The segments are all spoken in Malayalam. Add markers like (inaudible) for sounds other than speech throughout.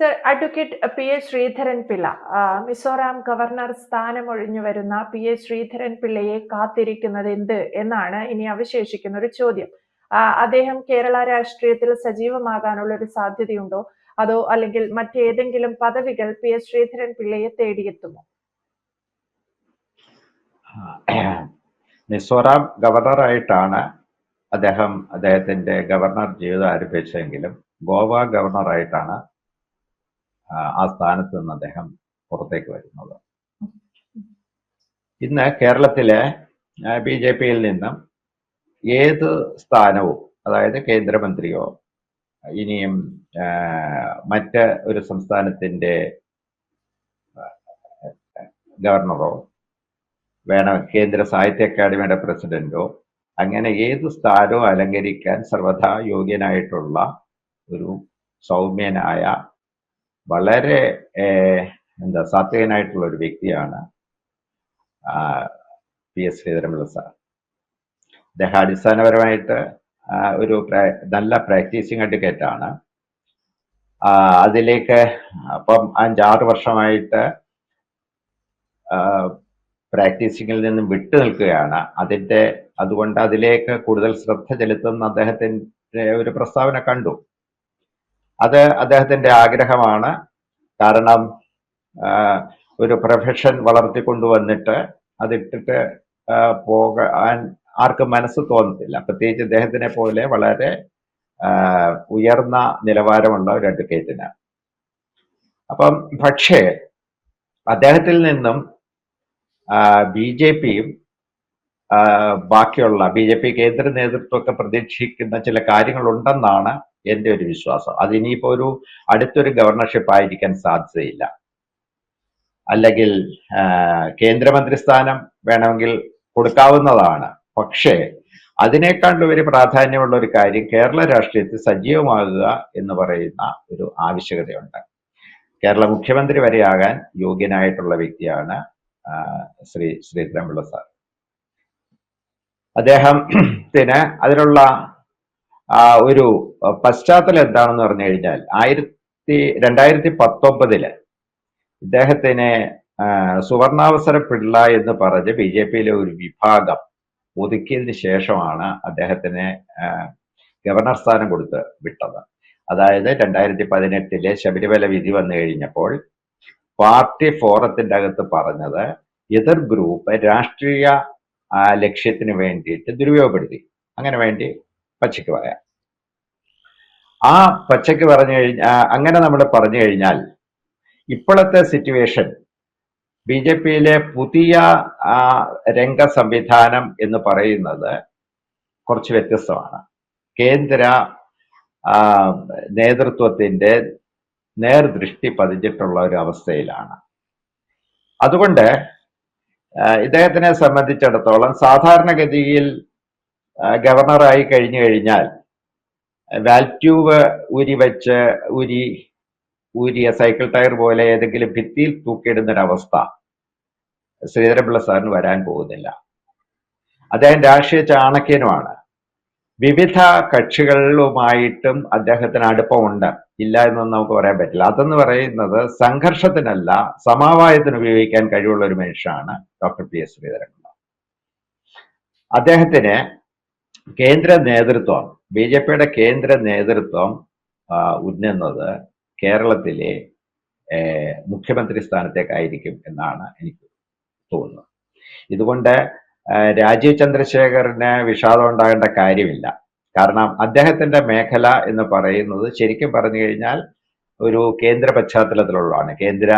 Sir advocate P S Sreedharan Pillai Mizoram governor സ്ഥാനമൊഴിഞ്ഞു വരുന്ന പി എസ് ശ്രീധരൻ പിള്ളയെ കാത്തിരിക്കുന്നത് എന്ത് എന്നാണ് ഇനി അവശേഷിക്കുന്ന ഒരു ചോദ്യം. അദ്ദേഹം കേരള രാഷ്ട്രീയത്തിൽ സജീവമാകാനുള്ള ഒരു സാധ്യതയുണ്ടോ? അതോ അല്ലെങ്കിൽ മറ്റേതെങ്കിലും പദവികൾ പി എസ് ശ്രീധരൻ പിള്ളയെ തേടിയെത്തുമോ? മിസോറാം ഗവർണറായിട്ടാണ് അദ്ദേഹം അദ്ദേഹത്തിന്റെ ഗവർണർ ജീവിതം ആരംഭിച്ചെങ്കിലും ഗോവ ഗവർണറായിട്ടാണ് ആ, സ്ഥാനത്ത് നിന്ന് അദ്ദേഹം പുറത്തേക്ക് വരുന്നത്. ഇന്ന് കേരളത്തിലെ ബി ജെ പിയിൽ നിന്നും ഏത് സ്ഥാനവും അതായത് കേന്ദ്രമന്ത്രിയോ ഇനിയും മറ്റ് ഒരു സംസ്ഥാനത്തിന്റെ ഗവർണറോ വേണം കേന്ദ്ര സാഹിത്യ അക്കാദമിയുടെ പ്രസിഡന്റോ അങ്ങനെ ഏത് സ്ഥാനവും അലങ്കരിക്കാൻ സർവഥാ യോഗ്യനായിട്ടുള്ള ഒരു സൗമ്യനായ വളരെ എന്താ സാത്വികനായിട്ടുള്ള ഒരു വ്യക്തിയാണ് പി എസ് ശ്രീധരമുള്ള സാർ. അദ്ദേഹം അടിസ്ഥാനപരമായിട്ട് ഒരു നല്ല പ്രാക്ടീസിങ് അഡ്വക്കേറ്റ് അതിലേക്ക് അപ്പം അഞ്ചാറ് വർഷമായിട്ട് പ്രാക്ടീസിങ്ങിൽ നിന്നും വിട്ടു നിൽക്കുകയാണ്. അതിന്റെ അതുകൊണ്ട് അതിലേക്ക് കൂടുതൽ ശ്രദ്ധ ചെലുത്തുന്ന അദ്ദേഹത്തിന്റെ ഒരു പ്രസ്താവന കണ്ടു. അത് അദ്ദേഹത്തിന്റെ ആഗ്രഹമാണ്. കാരണം ഒരു പ്രൊഫഷൻ വളർത്തിക്കൊണ്ടുവന്നിട്ട് അതിട്ടിട്ട് പോകാൻ ആർക്കും മനസ്സ് തോന്നത്തില്ല. പ്രത്യേകിച്ച് അദ്ദേഹത്തിനെ പോലെ വളരെ ഉയർന്ന നിലവാരമുള്ള ഒരു അഡ്വക്കേറ്റിന് അപ്പം പക്ഷേ അദ്ദേഹത്തിൽ നിന്നും ബി ജെ പിയും ബാക്കിയുള്ള ബി ജെ പി കേന്ദ്ര നേതൃത്വമൊക്കെ പ്രതീക്ഷിക്കുന്ന ചില കാര്യങ്ങളുണ്ടെന്നാണ് എന്റെ ഒരു വിശ്വാസം. അത് ഇനിയിപ്പോ ഒരു അടുത്തൊരു ഗവർണർഷിപ്പ് ആയിരിക്കാൻ സാധ്യതയില്ല. അല്ലെങ്കിൽ കേന്ദ്രമന്ത്രി സ്ഥാനം വേണമെങ്കിൽ കൊടുക്കാവുന്നതാണ്. പക്ഷേ അതിനേക്കാളുപരി പ്രാധാന്യമുള്ള ഒരു കാര്യം കേരള രാഷ്ട്രീയത്തിൽ സജീവമാകുക എന്ന് പറയുന്ന ഒരു ആവശ്യകതയുണ്ട്. കേരള മുഖ്യമന്ത്രി വരെയാകാൻ യോഗ്യനായിട്ടുള്ള വ്യക്തിയാണ് ശ്രീ ശ്രീധരൻപിള്ള സാർ. അദ്ദേഹത്തിന് അതിനുള്ള ആ, ഒരു പശ്ചാത്തലം എന്താണെന്ന് പറഞ്ഞു കഴിഞ്ഞാൽ ആയിരത്തി രണ്ടായിരത്തി പത്തൊമ്പതിൽ ഇദ്ദേഹത്തിനെ സുവർണാവസര പിള്ള എന്ന് പറഞ്ഞ് ബി ജെ പിയിലെ ഒരു വിഭാഗം ഒതുക്കിയതിന് ശേഷമാണ് അദ്ദേഹത്തിന് ഗവർണർ സ്ഥാനം കൊടുത്ത് വിട്ടത്. അതായത് രണ്ടായിരത്തി പതിനെട്ടിലെ ശബരിമല വിധി വന്നു കഴിഞ്ഞപ്പോൾ പാർട്ടി ഫോറത്തിന്റെ അകത്ത് പറഞ്ഞത് എതിർ ഗ്രൂപ്പ് രാഷ്ട്രീയ ലക്ഷ്യത്തിന് വേണ്ടിയിട്ട് ദുരുപയോഗപ്പെടുത്തി. അങ്ങനെ വേണ്ടി പച്ചയ്ക്ക് പറയാം. ആ പച്ചയ്ക്ക് പറഞ്ഞു കഴിഞ്ഞ അങ്ങനെ നമ്മൾ പറഞ്ഞു കഴിഞ്ഞാൽ ഇപ്പോഴത്തെ സിറ്റുവേഷൻ ബി ജെ പിയിലെ പുതിയ രംഗ സംവിധാനം എന്ന് പറയുന്നത് കുറച്ച് വ്യത്യസ്തമാണ്. കേന്ദ്ര നേതൃത്വത്തിന്റെ നേർദൃഷ്ടി പതിഞ്ഞിട്ടുള്ള ഒരു അവസ്ഥയിലാണ്. അതുകൊണ്ട് ഇദ്ദേഹത്തിനെ സംബന്ധിച്ചിടത്തോളം സാധാരണഗതിയിൽ ഗവർണറായി കഴിഞ്ഞു കഴിഞ്ഞാൽ വാൽറ്റ്യൂവ് ഉരി വെച്ച് ഉരി ഊരിയ സൈക്കിൾ ടയർ പോലെ ഏതെങ്കിലും ഭിത്തിയിൽ തൂക്കിയിടുന്നൊരവസ്ഥ ശ്രീധരപിള്ള സാറിന് വരാൻ പോകുന്നില്ല. അദ്ദേഹം രാഷ്ട്രീയ ചാണക്യനുമാണ്. വിവിധ കക്ഷികളുമായിട്ടും അദ്ദേഹത്തിന് അടുപ്പമുണ്ട്. ഇല്ല എന്നൊന്നും നമുക്ക് പറയാൻ പറ്റില്ല. അതെന്ന് പറയുന്നത് സംഘർഷത്തിനല്ല സമവായത്തിന് ഉപയോഗിക്കാൻ കഴിവുള്ള ഒരു മനുഷ്യനാണ് ഡോക്ടർ പി എസ് ശ്രീധരൻപിള്ള. അദ്ദേഹത്തിന് കേന്ദ്ര നേതൃത്വം ബി ജെ പിയുടെ കേന്ദ്ര നേതൃത്വം ഉന്നന്നത് കേരളത്തിലെ മുഖ്യമന്ത്രി സ്ഥാനത്തേക്കായിരിക്കും എന്നാണ് എനിക്ക് തോന്നുന്നത്. ഇതുകൊണ്ട് രാജീവ് ചന്ദ്രശേഖറിന് വിഷാദം ഉണ്ടാകേണ്ട കാര്യമില്ല. കാരണം അദ്ദേഹത്തിന്റെ മേഖല എന്ന് പറയുന്നത് ശരിക്കും പറഞ്ഞു കഴിഞ്ഞാൽ ഒരു കേന്ദ്ര പശ്ചാത്തലത്തിലുള്ളതാണ്. കേന്ദ്ര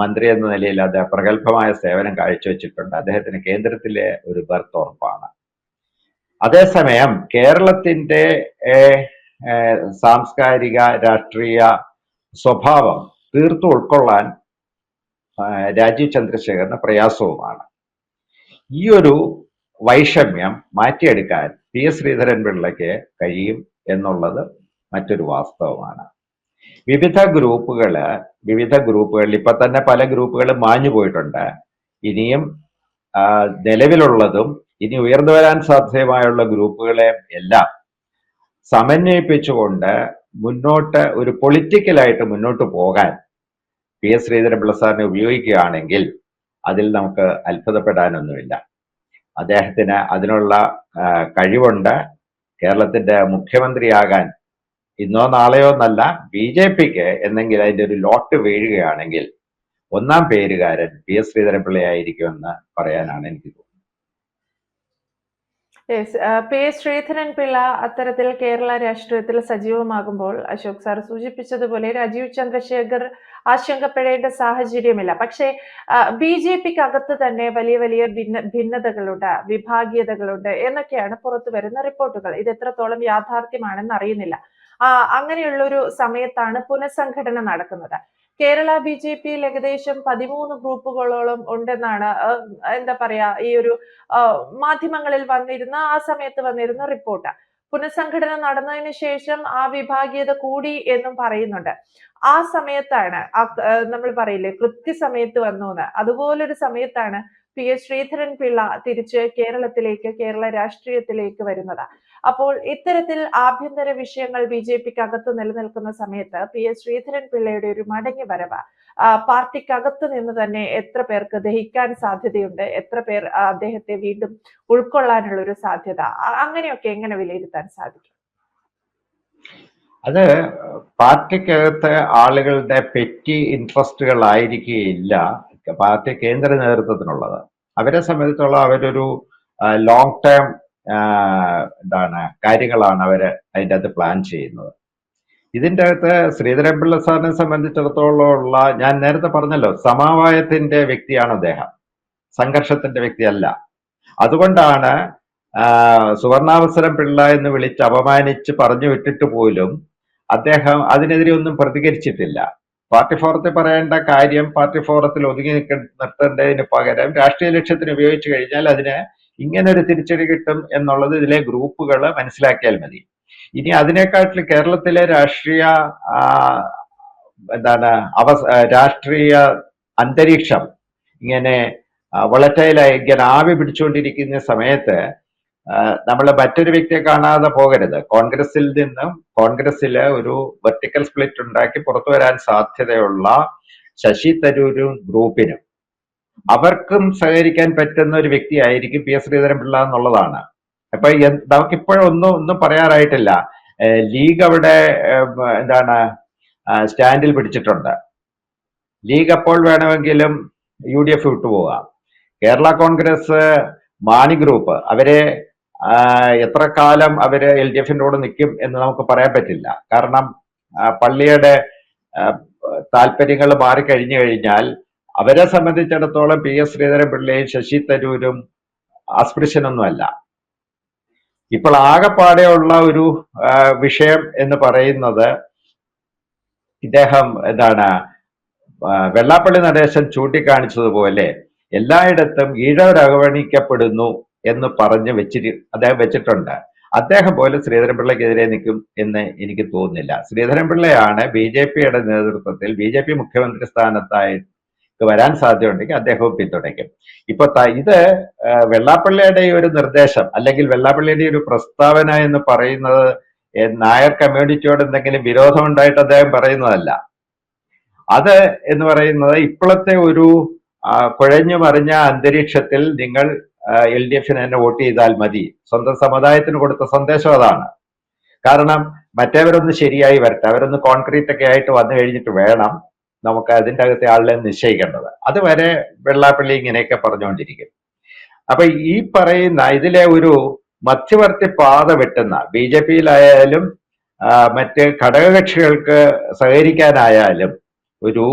മന്ത്രി എന്ന നിലയിൽ അദ്ദേഹം പ്രഗത്ഭമായ സേവനം കാഴ്ചവെച്ചിട്ടുണ്ട്. അദ്ദേഹത്തിന് കേന്ദ്രത്തിലെ ഒരു ബർത്ത് ഉറപ്പാണ്. അതേസമയം കേരളത്തിന്റെ സാംസ്കാരിക രാഷ്ട്രീയ സ്വഭാവം തീർത്തു ഉൾക്കൊള്ളാൻ രാജീവ് ചന്ദ്രശേഖരന് പ്രയാസവുമാണ്. ഈ ഒരു വൈഷമ്യം മാറ്റിയെടുക്കാൻ പി എസ് ശ്രീധരൻപിള്ളയ്ക്ക് കഴിയും എന്നുള്ളത് മറ്റൊരു വാസ്തവമാണ്. വിവിധ ഗ്രൂപ്പുകൾ വിവിധ ഗ്രൂപ്പുകളിൽ ഇപ്പൊ തന്നെ പല ഗ്രൂപ്പുകളും മാഞ്ഞു പോയിട്ടുണ്ട് ഇനിയും നിലവിലുള്ളതും ഇനി ഉയർന്നു വരാൻ സാധ്യമായുള്ള ഗ്രൂപ്പുകളെ എല്ലാം സമന്വയിപ്പിച്ചുകൊണ്ട് മുന്നോട്ട് ഒരു പൊളിറ്റിക്കലായിട്ട് മുന്നോട്ട് പോകാൻ പി എസ് ശ്രീധരൻപിള്ള സാറിനെ ഉപയോഗിക്കുകയാണെങ്കിൽ അതിൽ നമുക്ക് അത്ഭുതപ്പെടാനൊന്നുമില്ല. അദ്ദേഹത്തിന് അതിനുള്ള കഴിവുണ്ട്. കേരളത്തിന്റെ മുഖ്യമന്ത്രിയാകാൻ ഇന്നോ നാളെയോ എന്നല്ല ബി ജെ പിക്ക് എന്തെങ്കിലും അതിന്റെ ഒരു ലോട്ട് വീഴുകയാണെങ്കിൽ ഒന്നാം പേരുകാരൻ പി എസ് ശ്രീധരൻപിള്ളയായിരിക്കുമെന്ന് പറയാനാണ് എനിക്ക് തോന്നുന്നത്. Yes P. S Sreedharan Pillai അത്തരത്തിൽ കേരള രാഷ്ട്രീയത്തിൽ സജീവമാകുമ്പോൾ അശോക് സാർ സൂചിപ്പിച്ചതുപോലെ രാജീവ് ചന്ദ്രശേഖർ ആശങ്കപ്പെടേണ്ട സാഹചര്യമില്ല. പക്ഷേ ബി ജെ പിക്ക് അകത്ത് തന്നെ വലിയ വലിയ ഭിന്ന ഭിന്നതകളുണ്ട് വിഭാഗീയതകളുണ്ട് എന്നൊക്കെയാണ് പുറത്തു വരുന്ന റിപ്പോർട്ടുകൾ. ഇത് എത്രത്തോളം യാഥാർത്ഥ്യമാണെന്ന് അറിയുന്നില്ല. അങ്ങനെയുള്ള ഒരു സമയത്താണ് പുനഃസംഘടന നടക്കുന്നത്. കേരള ബി ജെ പിയിൽ ഏകദേശം പതിമൂന്ന് ഗ്രൂപ്പുകളോളം ഉണ്ടെന്നാണ് എന്താ പറയാ ഈ ഒരു മാധ്യമങ്ങളിൽ വന്നിരുന്ന ആ സമയത്ത് വന്നിരുന്ന റിപ്പോർട്ട്. പുനഃസംഘടന നടന്നതിന് ശേഷം ആ വിഭാഗീയത കൂടി എന്നും പറയുന്നുണ്ട്. ആ സമയത്താണ് നമ്മൾ പറയില്ലേ കൃത്യസമയത്ത് വന്നു എന്ന് അതുപോലൊരു സമയത്താണ് പി എസ് ശ്രീധരൻ പിള്ള തിരിച്ച് കേരളത്തിലേക്ക് കേരള രാഷ്ട്രീയത്തിലേക്ക് വരുന്നത്. അപ്പോൾ ഇത്തരത്തിൽ ആഭ്യന്തര വിഷയങ്ങൾ ബി ജെ പിക്ക് അകത്ത് നിലനിൽക്കുന്ന സമയത്ത് പി എസ് ശ്രീധരൻ പിള്ളയുടെ ഒരു മടങ്ങി വരവ് പാർട്ടിക്കകത്ത് നിന്ന് തന്നെ എത്ര പേർക്ക് ദഹിക്കാൻ സാധ്യതയുണ്ട് എത്ര പേർ അദ്ദേഹത്തെ വീണ്ടും ഉൾക്കൊള്ളാനുള്ള ഒരു സാധ്യത അങ്ങനെയൊക്കെ എങ്ങനെ വിലയിരുത്താൻ സാധിക്കും? അത് പാർട്ടിക്കകത്ത് ആളുകളുടെ പെറ്റി ഇൻട്രസ്റ്റുകൾ ഇൻട്രസ്റ്റുകളായിരിക്കുകയില്ല പാർട്ടി കേന്ദ്ര നേതൃത്വത്തിനുള്ളത്. അവരെ സംബന്ധിച്ചുള്ള അവരൊരു ലോങ് ടേം എന്താണ് കാര്യങ്ങളാണ് അവർ അതിന്റെ അകത്ത് പ്ലാൻ ചെയ്യുന്നത്. ഇതിന്റെ അകത്ത് ശ്രീധരൻപിള്ള സാറിനെ സംബന്ധിച്ചിടത്തോളം ഉള്ള ഞാൻ നേരത്തെ പറഞ്ഞല്ലോ സമവായത്തിന്റെ വ്യക്തിയാണ് അദ്ദേഹം. സംഘർഷത്തിന്റെ വ്യക്തിയല്ല. അതുകൊണ്ടാണ് സുവർണാവസരം പിള്ള എന്ന് വിളിച്ച് അപമാനിച്ച് പറഞ്ഞു വിട്ടിട്ട് പോലും അദ്ദേഹം അതിനെതിരെ ഒന്നും പ്രതികരിച്ചിട്ടില്ല. പാർട്ടി ഫോറത്തിൽ പറയേണ്ട കാര്യം പാർട്ടി ഫോറത്തിൽ ഒതുങ്ങി നിൽക്ക നിർത്തേണ്ടതിന് പകരം രാഷ്ട്രീയ ലക്ഷ്യത്തിന് ഉപയോഗിച്ചു കഴിഞ്ഞാൽ അതിന് ഇങ്ങനെ ഒരു തിരിച്ചടി കിട്ടും എന്നുള്ളത് ഇതിലെ ഗ്രൂപ്പുകൾ മനസ്സിലാക്കിയാൽ മതി. ഇനി അതിനെക്കാട്ടിൽ കേരളത്തിലെ രാഷ്ട്രീയ എന്താണ് അവ രാഷ്ട്രീയ അന്തരീക്ഷം ഇങ്ങനെ വളറ്റയിലായി ഇങ്ങനെ ആവി പിടിച്ചുകൊണ്ടിരിക്കുന്ന സമയത്ത് നമ്മൾ മറ്റൊരു വ്യക്തിയെ കാണാതെ പോകരുത്. കോൺഗ്രസിൽ നിന്നും കോൺഗ്രസിൽ ഒരു വെർട്ടിക്കൽ സ്പ്ലിറ്റ് ഉണ്ടാക്കി പുറത്തു വരാൻ സാധ്യതയുള്ള ശശി തരൂരും ഗ്രൂപ്പിനും അവർക്കും സഹകരിക്കാൻ പറ്റുന്ന ഒരു വ്യക്തിയായിരിക്കും പി എസ് ശ്രീധരൻപിള്ള എന്നുള്ളതാണ്. അപ്പൊ നമുക്ക് നമുക്കിപ്പോഴും ഒന്നും പറയാറായിട്ടില്ല. ലീഗ് അവിടെ എന്താണ് സ്റ്റാൻഡിൽ പിടിച്ചിട്ടുണ്ട്. ലീഗ് അപ്പോൾ വേണമെങ്കിലും യു ഡി എഫ് വിട്ടുപോകാം. കേരള കോൺഗ്രസ് മാണി ഗ്രൂപ്പ് അവരെ എത്ര കാലം അവർ എൽ ഡി എഫിന്റെ കൂടെ നിൽക്കും എന്ന് നമുക്ക് പറയാൻ പറ്റില്ല. കാരണം പള്ളിയുടെ താല്പര്യങ്ങൾ മാറിക്കഴിഞ്ഞു കഴിഞ്ഞാൽ അവരെ സംബന്ധിച്ചിടത്തോളം പി എസ് ശ്രീധരൻ പിള്ളയും ശശി തരൂരും അസ്പൃശ്യനൊന്നുമല്ല ഇപ്പോൾ ആകെപ്പാടെയുള്ള ഒരു വിഷയം എന്ന് പറയുന്നത് ഇദ്ദേഹം എന്താണ് വെള്ളാപ്പള്ളി നടേശൻ ചൂണ്ടിക്കാണിച്ചതുപോലെ എല്ലായിടത്തും ഈഴവർ അവഗണിക്കപ്പെടുന്നു എന്ന് പറഞ്ഞ് വെച്ചിട്ട് അദ്ദേഹം വെച്ചിട്ടുണ്ട്. അദ്ദേഹം പോലും ശ്രീധരൻപിള്ളയ്ക്കെതിരെ നിൽക്കും എന്ന് എനിക്ക് തോന്നുന്നില്ല. ശ്രീധരൻപിള്ളയാണ് ബി ജെ പിയുടെ നേതൃത്വത്തിൽ ബി ജെ പി മുഖ്യമന്ത്രി സ്ഥാനത്തായി വരാൻ സാധ്യതയുണ്ടെങ്കിൽ അദ്ദേഹവും പിന്തുണയ്ക്കും. ഇപ്പൊ ഇത് വെള്ളാപ്പള്ളിയുടെ ഒരു നിർദ്ദേശം അല്ലെങ്കിൽ വെള്ളാപ്പള്ളിയുടെ ഒരു പ്രസ്താവന എന്ന് പറയുന്നത് നായർ കമ്മ്യൂണിറ്റിയോട് എന്തെങ്കിലും വിരോധം ഉണ്ടായിട്ട് അദ്ദേഹം പറയുന്നതല്ല. അത് എന്ന് പറയുന്നത് ഇപ്പോഴത്തെ ഒരു കുഴഞ്ഞു മറിഞ്ഞ അന്തരീക്ഷത്തിൽ നിങ്ങൾ എൽ ഡി എഫിന് തന്നെ വോട്ട് ചെയ്താൽ മതി. സ്വന്തം സമുദായത്തിന് കൊടുത്ത സന്ദേശം അതാണ്. കാരണം മറ്റേവരൊന്ന് ശരിയായി വരട്ടെ അവരൊന്ന് കോൺക്രീറ്റ് ഒക്കെ ആയിട്ട് വന്നു കഴിഞ്ഞിട്ട് വേണം നമുക്ക് അതിന്റെ അകത്തെ ആളിനെ നിശ്ചയിക്കേണ്ടത്. അതുവരെ വെള്ളാപ്പള്ളി ഇങ്ങനെയൊക്കെ പറഞ്ഞുകൊണ്ടിരിക്കും. അപ്പൊ ഈ പറയുന്ന ഇതിലെ ഒരു മധ്യവർത്തി പാത വെട്ടുന്ന ബി ജെ പിയിലായാലും മറ്റ് ഘടകകക്ഷികൾക്ക് സഹകരിക്കാനായാലും ഒരു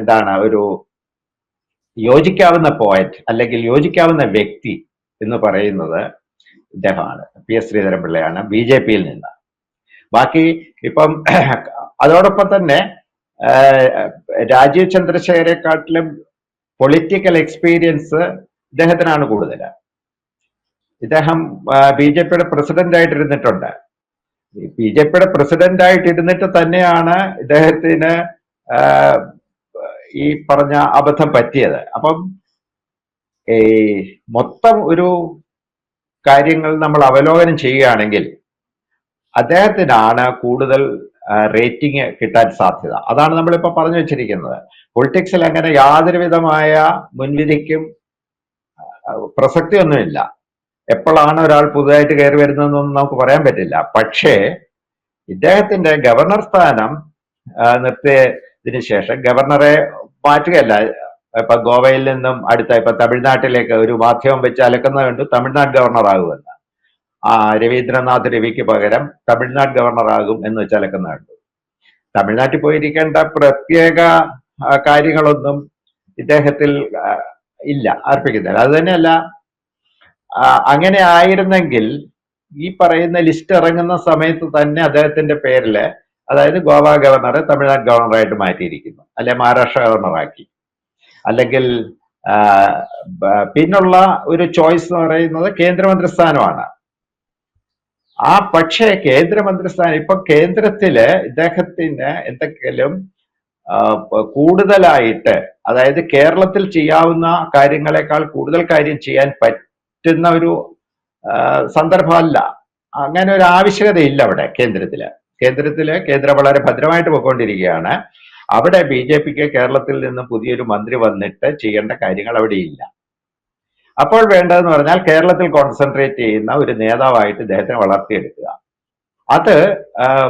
എന്താണ് ഒരു യോജിക്കാവുന്ന പോയിന്റ് അല്ലെങ്കിൽ യോജിക്കാവുന്ന വ്യക്തി എന്ന് പറയുന്നത് ഇദ്ദേഹമാണ്. പി എസ് ശ്രീധരൻപിള്ളയാണ്. ബി ജെ പിയിൽ നിന്ന്. ബാക്കി ഇപ്പം (clears throat) അതോടൊപ്പം തന്നെ രാജീവ് ചന്ദ്രശേഖരെക്കാട്ടിലും പൊളിറ്റിക്കൽ എക്സ്പീരിയൻസ് ഇദ്ദേഹത്തിനാണ് കൂടുതൽ ഇദ്ദേഹം ബി ജെ പിയുടെ പ്രസിഡന്റ് ആയിട്ടിരുന്നിട്ടുണ്ട്. ബി ജെ പിയുടെ പ്രസിഡന്റ് ആയിട്ടിരുന്നിട്ട് തന്നെയാണ് ഇദ്ദേഹത്തിന് ഈ പറഞ്ഞ അബദ്ധം പറ്റിയത്. അപ്പം ഈ മൊത്തം ഒരു കാര്യങ്ങൾ നമ്മൾ അവലോകനം ചെയ്യുകയാണെങ്കിൽ അദ്ദേഹത്തിനാണ് കൂടുതൽ റേറ്റിംഗ് കിട്ടാൻ സാധ്യത. അതാണ് നമ്മളിപ്പോൾ പറഞ്ഞു വെച്ചിരിക്കുന്നത്. പൊളിറ്റിക്സിൽ അങ്ങനെ യാതൊരു വിധമായ മുൻവിധിക്കും പ്രസക്തിയൊന്നുമില്ല. എപ്പോഴാണ് ഒരാൾ പുതുതായിട്ട് കയറി വരുന്നതെന്നൊന്നും നമുക്ക് പറയാൻ പറ്റില്ല. പക്ഷേ ഇദ്ദേഹത്തിന്റെ ഗവർണർ സ്ഥാനം നിർത്തിയതിനു ശേഷം ഗവർണറെ മാറ്റുകയല്ല. ഇപ്പൊ ഗോവയിൽ നിന്നും അടുത്ത ഇപ്പൊ തമിഴ്നാട്ടിലേക്ക് ഒരു മാധ്യമം വെച്ച് അലക്കുന്നത് കണ്ടു തമിഴ്നാട് ഗവർണർ ആകുമെന്ന്. ആ രവീന്ദ്രനാഥ് രവിക്ക് പകരം തമിഴ്നാട് ഗവർണർ ആകും എന്ന് വെച്ച് അലക്കുന്ന കണ്ടു. തമിഴ്നാട്ടിൽ പോയിരിക്കേണ്ട പ്രത്യേക കാര്യങ്ങളൊന്നും ഇദ്ദേഹത്തിൽ ഇല്ല അർപ്പിക്കുന്നില്ല. അത് തന്നെയല്ല അങ്ങനെ ആയിരുന്നെങ്കിൽ ഈ പറയുന്ന ലിസ്റ്റ് ഇറങ്ങുന്ന സമയത്ത് തന്നെ അദ്ദേഹത്തിന്റെ പേരിൽ അതായത് ഗോവ ഗവർണറെ തമിഴ്നാട് ഗവർണറായിട്ട് മാറ്റിയിരിക്കുന്നു. അല്ലെ മഹാരാഷ്ട്ര ഗവർണറാക്കി. അല്ലെങ്കിൽ പിന്നുള്ള ഒരു ചോയ്സ് എന്ന് പറയുന്നത് കേന്ദ്രമന്ത്രിസ്ഥാനമാണ്. ആ പക്ഷേ കേന്ദ്രമന്ത്രിസ്ഥാനം ഇപ്പൊ കേന്ദ്രത്തിൽ ഇദ്ദേഹത്തിന് എന്തെങ്കിലും കൂടുതലായിട്ട് അതായത് കേരളത്തിൽ ചെയ്യാവുന്ന കാര്യങ്ങളെക്കാൾ കൂടുതൽ കാര്യം ചെയ്യാൻ പറ്റുന്ന ഒരു സന്ദർഭമല്ല. അങ്ങനെ ഒരു ആവശ്യകതയില്ല അവിടെ കേന്ദ്രത്തിൽ. കേന്ദ്രത്തിൽ കേന്ദ്രം വളരെ ഭദ്രമായിട്ട് പോയിക്കൊണ്ടിരിക്കുകയാണ്. അവിടെ ബി ജെ പിക്ക് കേരളത്തിൽ നിന്ന് പുതിയൊരു മന്ത്രി വന്നിട്ട് ചെയ്യേണ്ട കാര്യങ്ങൾ അവിടെ ഇല്ല. അപ്പോൾ വേണ്ടതെന്ന് പറഞ്ഞാൽ കേരളത്തിൽ കോൺസെൻട്രേറ്റ് ചെയ്യുന്ന ഒരു നേതാവായിട്ട് ഇദ്ദേഹത്തിനെ വളർത്തിയെടുക്കുക. അത്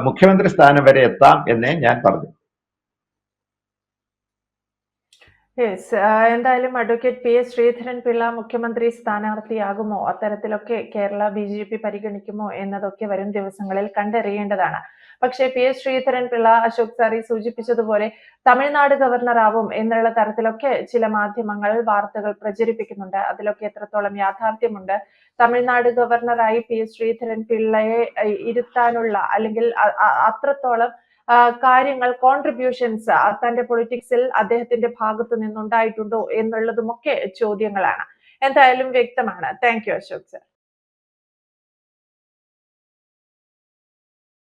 മുഖ്യമന്ത്രി സ്ഥാനം വരെ എത്താം എന്നേ ഞാൻ പറഞ്ഞു യെസ് എന്തായാലും advocate P S Sreedharan Pillai മുഖ്യമന്ത്രി സ്ഥാനാർത്ഥിയാകുമോ? അത്തരത്തിലൊക്കെ കേരള ബി ജെ പി പരിഗണിക്കുമോ എന്നതൊക്കെ വരും ദിവസങ്ങളിൽ കണ്ടറിയേണ്ടതാണ്. പക്ഷെ പി എസ് ശ്രീധരൻ പിള്ള അശോക് സാറി സൂചിപ്പിച്ചതുപോലെ തമിഴ്നാട് ഗവർണറാവും എന്നുള്ള തരത്തിലൊക്കെ ചില മാധ്യമങ്ങൾ വാർത്തകൾ പ്രചരിപ്പിക്കുന്നുണ്ട്. അതിലൊക്കെ എത്രത്തോളം യാഥാർത്ഥ്യമുണ്ട്? തമിഴ്നാട് ഗവർണറായി പി എസ് ശ്രീധരൻ പിള്ളയെ ഇരുത്താനുള്ള അല്ലെങ്കിൽ അത്രത്തോളം കാര്യങ്ങൾ കോൺട്രിബ്യൂഷൻസ് തന്റെ പൊളിറ്റിക്സിൽ അദ്ദേഹത്തിന്റെ ഭാഗത്ത് നിന്നുണ്ടായിട്ടുണ്ടോ എന്നുള്ളതുമൊക്കെ ചോദ്യങ്ങളാണ്. എന്തായാലും വ്യക്തമാണ്. Thank you Ashok sir